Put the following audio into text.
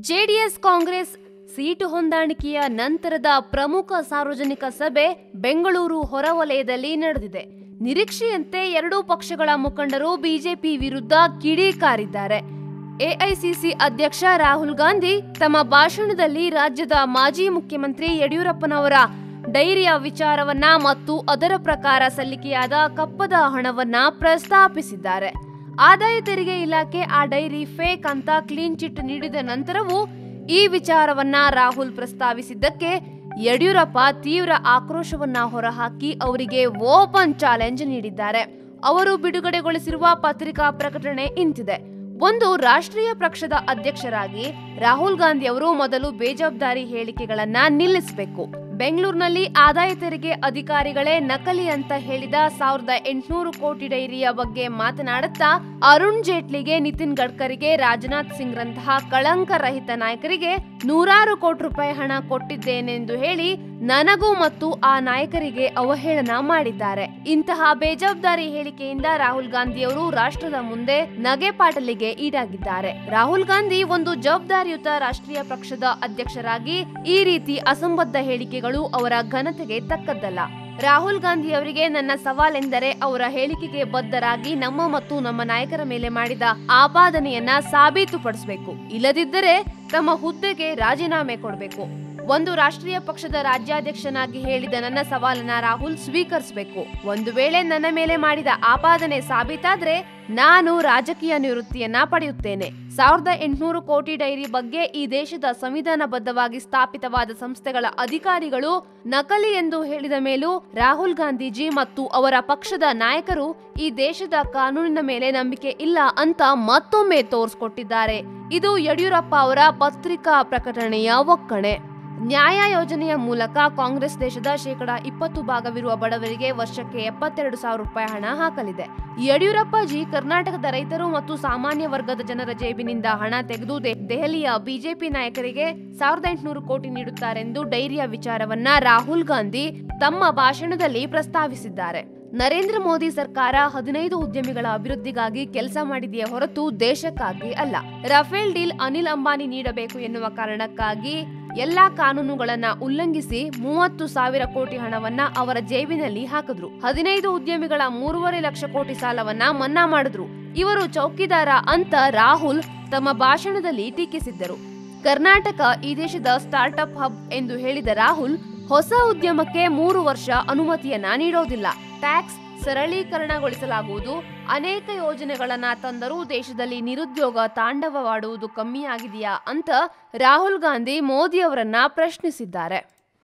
JDS Congress seat ಹೊಂದಾಣಿಕೆಯ ನಂತರದ ಪ್ರಮುಖ ಸಾರ್ವಜನಿಕ ಸಭೆ ಬೆಂಗಳೂರು ಹೊರವಲಯದಲ್ಲಿ ನಡೆದಿದೆ. ನಿರೀಕ್ಷೆಯಂತೆ ಎರಡೂ ಪಕ್ಷಗಳ ಮುಖಂಡರು ಬಿಜೆಪಿ ವಿರುದ್ಧ ಕಿಡಿಕಾರಿದ್ದಾರೆ ಎಐಸಿಸಿ ಅಧ್ಯಕ್ಷ ರಾಹುಲ್ ಗಾಂಧಿ ತಮ್ಮ ಭಾಷಣದಲ್ಲಿ ರಾಜ್ಯದ ಮಾಜಿ ಮುಖ್ಯಮಂತ್ರಿ ಯಡಿಯೂರಪ್ಪನವರ ಡೈರಿಯ ವಿಚಾರವನ್ನ ಮತ್ತು ಅದರ ಪ್ರಕಾರ ಸಲ್ಲಿಕೆಯಾದ ಕಪ್ಪದ ಹಣವನ್ನ ಪ್ರಸ್ತಾಪಿಸಿದ್ದಾರೆ. ಆದಾಯ ತೆರಿಗೆ ಇಲಾಖೆ ಆ ಡೈರಿ ಫೇಕ್ ಅಂತ ಕ್ಲೀನ್ ಚಿಟ್ ನೀಡಿದ ನಂತರವೂ ಈ ವಿಚಾರವನ್ನ ರಾಹುಲ್ ಪ್ರಸ್ತಾವಿಸಿದ್ದಕ್ಕೆ ಯಡಿಯೂರಪ್ಪ ತೀವ್ರ ಆಕ್ರೋಶವನ್ನ ಹೊರಹಾಕಿ ಅವರಿಗೆ ಓಪನ್ ಚಾಲೆಂಜ್ ನೀಡಿದ್ದಾರೆ. ಅವರು ಬಿಡುಗಡೆಗೊಳಿಸಿರುವ ಪತ್ರಿಕಾ ಪ್ರಕಟಣೆ ಇಂತಿದೆ. ಒಂದು ರಾಷ್ಟ್ರೀಯ ಪಕ್ಷದ ಅಧ್ಯಕ್ಷರಾಗಿ ರಾಹುಲ್ ಗಾಂಧಿ ಅವರು ಮೊದಲು ಬೇಜವಾಬ್ದಾರಿ ಹೇಳಿಕೆಗಳನ್ನ ನಿಲ್ಲಿಸಬೇಕು. ಬೆಂಗಳೂರಿನಲ್ಲಿ ಆದಾಯ ತೆರಿಗೆ ಅಧಿಕಾರಿಗಳೇ ನಕಲಿ ಅಂತ ಹೇಳಿದ ಸಾವಿರದ ಎಂಟುನೂರು ಕೋಟಿ ಡೈರಿಯ ಬಗ್ಗೆ ಮಾತನಾಡುತ್ತಾ ಅರುಣ್ ಜೇಟ್ಲಿಗೆ ನಿತಿನ್ ಗಡ್ಕರಿಗೆ, ರಾಜನಾಥ್ ಸಿಂಗ್ ರಂತಹ ಕಳಂಕ ರಹಿತ ನಾಯಕರಿಗೆ ನೂರಾರು ಕೋಟಿ ರೂಪಾಯಿ ಹಣ ಕೊಟ್ಟಿದ್ದೇನೆಂದು ಹೇಳಿ ನನಗೂ ಮತ್ತು ಆ ನಾಯಕರಿಗೆ ಅವಹೇಳನ ಮಾಡಿದ್ದಾರೆ. ಇಂತಹ ಬೇಜವಾಬ್ದಾರಿ ಹೇಳಿಕೆಯಿಂದ ರಾಹುಲ್ ಗಾಂಧಿ ಅವರು ರಾಷ್ಟ್ರದ ಮುಂದೆ ನಗೆಪಾಟಲಿಗೆ ಈಡಾಗಿದ್ದಾರೆ. ರಾಹುಲ್ ಗಾಂಧಿ ಒಂದು ಜವಾಬ್ದಾರಿಯುತ ರಾಷ್ಟ್ರೀಯ ಪಕ್ಷದ ಅಧ್ಯಕ್ಷರಾಗಿ ಈ ರೀತಿ ಅಸಂಬದ್ಧ ಹೇಳಿಕೆಗಳು ಅವರ ಘನತೆಗೆ ತಕ್ಕದ್ದಲ್ಲ. ರಾಹುಲ್ ಗಾಂಧಿ ಅವರಿಗೆ ನನ್ನ ಸವಾಲೆಂದರೆ ಅವರ ಹೇಳಿಕೆಗೆ ಬದ್ಧರಾಗಿ ನಮ್ಮ ಮತ್ತು ನಮ್ಮ ನಾಯಕರ ಮೇಲೆ ಮಾಡಿದ ಆಪಾದನೆಯನ್ನ ಸಾಬೀತುಪಡಿಸಬೇಕು. ಇಲ್ಲದಿದ್ದರೆ ತಮ್ಮ ಹುದ್ದೆಗೆ ರಾಜೀನಾಮೆ ಕೊಡಬೇಕು. ಒಂದು ರಾಷ್ಟ್ರೀಯ ಪಕ್ಷದ ರಾಜ್ಯಾಧ್ಯಕ್ಷನಾಗಿ ಹೇಳಿದ ನನ್ನ ಸವಾಲನ್ನ ರಾಹುಲ್ ಸ್ವೀಕರಿಸಬೇಕು. ಒಂದು ವೇಳೆ ನನ್ನ ಮೇಲೆ ಮಾಡಿದ ಆಪಾದನೆ ಸಾಬೀತಾದ್ರೆ ನಾನು ರಾಜಕೀಯ ನಿವೃತ್ತಿಯನ್ನ ಪಡೆಯುತ್ತೇನೆ. ಸಾವಿರದ ಎಂಟುನೂರು ಕೋಟಿ ಡೈರಿ ಬಗ್ಗೆ ಈ ದೇಶದ ಸಂವಿಧಾನಬದ್ಧವಾಗಿ ಸ್ಥಾಪಿತವಾದ ಸಂಸ್ಥೆಗಳ ಅಧಿಕಾರಿಗಳು ನಕಲಿ ಎಂದು ಹೇಳಿದ ಮೇಲೂ ರಾಹುಲ್ ಗಾಂಧೀಜಿ ಮತ್ತು ಅವರ ಪಕ್ಷದ ನಾಯಕರು ಈ ದೇಶದ ಕಾನೂನಿನ ಮೇಲೆ ನಂಬಿಕೆ ಇಲ್ಲ ಅಂತ ಮತ್ತೊಮ್ಮೆ ತೋರಿಸ್ಕೊಟ್ಟಿದ್ದಾರೆ. ಇದು ಯಡಿಯೂರಪ್ಪ ಅವರ ಪತ್ರಿಕಾ ಪ್ರಕಟಣೆಯ ಒಕ್ಕಣೆ. ನ್ಯಾಯ ಯೋಜನೆಯ ಮೂಲಕ ಕಾಂಗ್ರೆಸ್ ದೇಶದ ಶೇಕಡ ಇಪ್ಪತ್ತು ಭಾಗವಿರುವ ಬಡವರಿಗೆ ವರ್ಷಕ್ಕೆ ಎಪ್ಪತ್ತೆರಡು ಸಾವಿರ ರೂಪಾಯಿ ಹಣ ಹಾಕಲಿದೆ. ಯಡಿಯೂರಪ್ಪ ಜಿ, ಕರ್ನಾಟಕದ ರೈತರು ಮತ್ತು ಸಾಮಾನ್ಯ ವರ್ಗದ ಜನರ ಜೇಬಿನಿಂದ ಹಣ ತೆಗೆದು ದೆಹಲಿಯ ಬಿಜೆಪಿ ನಾಯಕರಿಗೆ ಸಾವಿರದ ಎಂಟುನೂರು ಕೋಟಿ ನೀಡುತ್ತಾರೆಂದು ಡೈರಿಯ ವಿಚಾರವನ್ನ ರಾಹುಲ್ ಗಾಂಧಿ ತಮ್ಮ ಭಾಷಣದಲ್ಲಿ ಪ್ರಸ್ತಾವಿಸಿದ್ದಾರೆ. ನರೇಂದ್ರ ಮೋದಿ ಸರ್ಕಾರ ಹದಿನೈದು ಉದ್ಯಮಿಗಳ ಅಭಿವೃದ್ಧಿಗಾಗಿ ಕೆಲಸ ಮಾಡಿದೆಯೇ ಹೊರತು ದೇಶಕ್ಕಾಗಿ ಅಲ್ಲ. ರಫೇಲ್ ಡೀಲ್ ಅನಿಲ್ ಅಂಬಾನಿ ನೀಡಬೇಕು ಎನ್ನುವ ಕಾರಣಕ್ಕಾಗಿ ಎಲ್ಲಾ ಕಾನೂನುಗಳನ್ನ ಉಲ್ಲಂಘಿಸಿ ಮೂವತ್ತು ಸಾವಿರ ಕೋಟಿ ಹಣವನ್ನ ಅವರ ಜೇಬಿನಲ್ಲಿ ಹಾಕಿದ್ರು. ಹದಿನೈದು ಉದ್ಯಮಿಗಳ ಮೂರುವರೆ ಲಕ್ಷ ಕೋಟಿ ಸಾಲವನ್ನ ಮನ್ನಾ ಮಾಡಿದ್ರು. ಇವರು ಚೌಕಿದಾರ ಅಂತ ರಾಹುಲ್ ತಮ್ಮ ಭಾಷಣದಲ್ಲಿ ಟೀಕಿಸಿದ್ದರು. ಕರ್ನಾಟಕ ಈ ದೇಶದ ಸ್ಟಾರ್ಟ್ಅಪ್ ಹಬ್ ಎಂದು ಹೇಳಿದ ರಾಹುಲ್, ಹೊಸ ಉದ್ಯಮಕ್ಕೆ ಮೂರು ವರ್ಷ ಅನುಮತಿಯನ್ನ ನೀಡೋದಿಲ್ಲ. ಟ್ಯಾಕ್ಸ್ ಸರಳೀಕರಣಗೊಳಿಸಲಾಗುವುದು. ಅನೇಕ ಯೋಜನೆಗಳನ್ನ ತಂದರೂ ದೇಶದಲ್ಲಿ ನಿರುದ್ಯೋಗ ತಾಂಡವವಾಡುವುದು ಕಮ್ಮಿಯಾಗಿದೆಯಾ ಅಂತ ರಾಹುಲ್ ಗಾಂಧಿ ಮೋದಿ ಅವರನ್ನ ಪ್ರಶ್ನಿಸಿದ್ದಾರೆ.